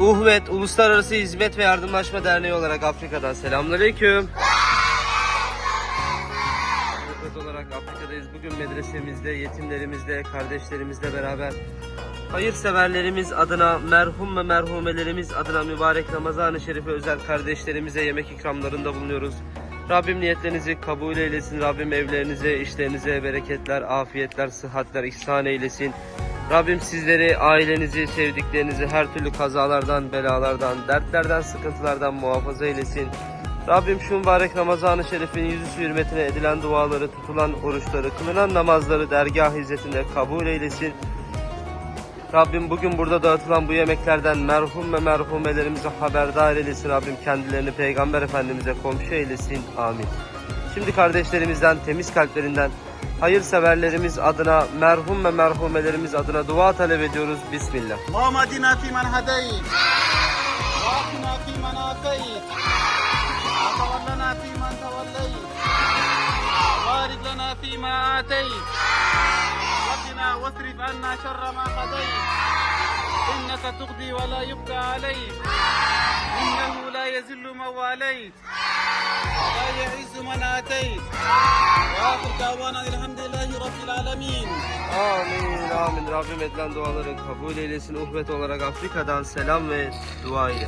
Uhvet Uluslararası Hizmet ve Yardımlaşma Derneği olarak Afrika'dan selamünaleyküm. Uhvet olarak Afrika'dayız. Bugün medresemizde, yetimlerimizle, kardeşlerimizle beraber hayırseverlerimiz adına, merhum ve merhumelerimiz adına mübarek Ramazan-ı Şerif'e özel kardeşlerimize yemek ikramlarında bulunuyoruz. Rabbim niyetlerinizi kabul eylesin. Rabbim evlerinize, işlerinize bereketler, afiyetler, sıhhatler ihsan eylesin. Rabbim sizleri, ailenizi, sevdiklerinizi her türlü kazalardan, belalardan, dertlerden, sıkıntılardan muhafaza eylesin. Rabbim şu mübarek Ramazan-ı Şerif'in yüzüsü hürmetine edilen duaları, tutulan oruçları, kılınan namazları dergah hizmetinde kabul eylesin. Rabbim bugün burada dağıtılan bu yemeklerden merhum ve merhumelerimize haberdar eylesin. Rabbim kendilerini Peygamber Efendimiz'e komşu eylesin. Amin. Şimdi kardeşlerimizden, temiz kalplerinden, hayırseverlerimiz adına, merhum ve merhumelerimiz adına dua talep ediyoruz. Bismillah. Allahümme adina fîmen hadeyt. Ve atina fîmen afeyt. Ve tevallana fîmen tevelleyt. Barik lana fîmâ âteyt. Ve qina vesrif anna şerre la yubda aleyt. İnnehu. ولا يعز من آتيت وآخر دعوانا الحمد لله رب العالمين Amin, amin. Rabbim edilen duaları kabul eylesin. Uhvet olarak Afrika'dan selam ve dua ile.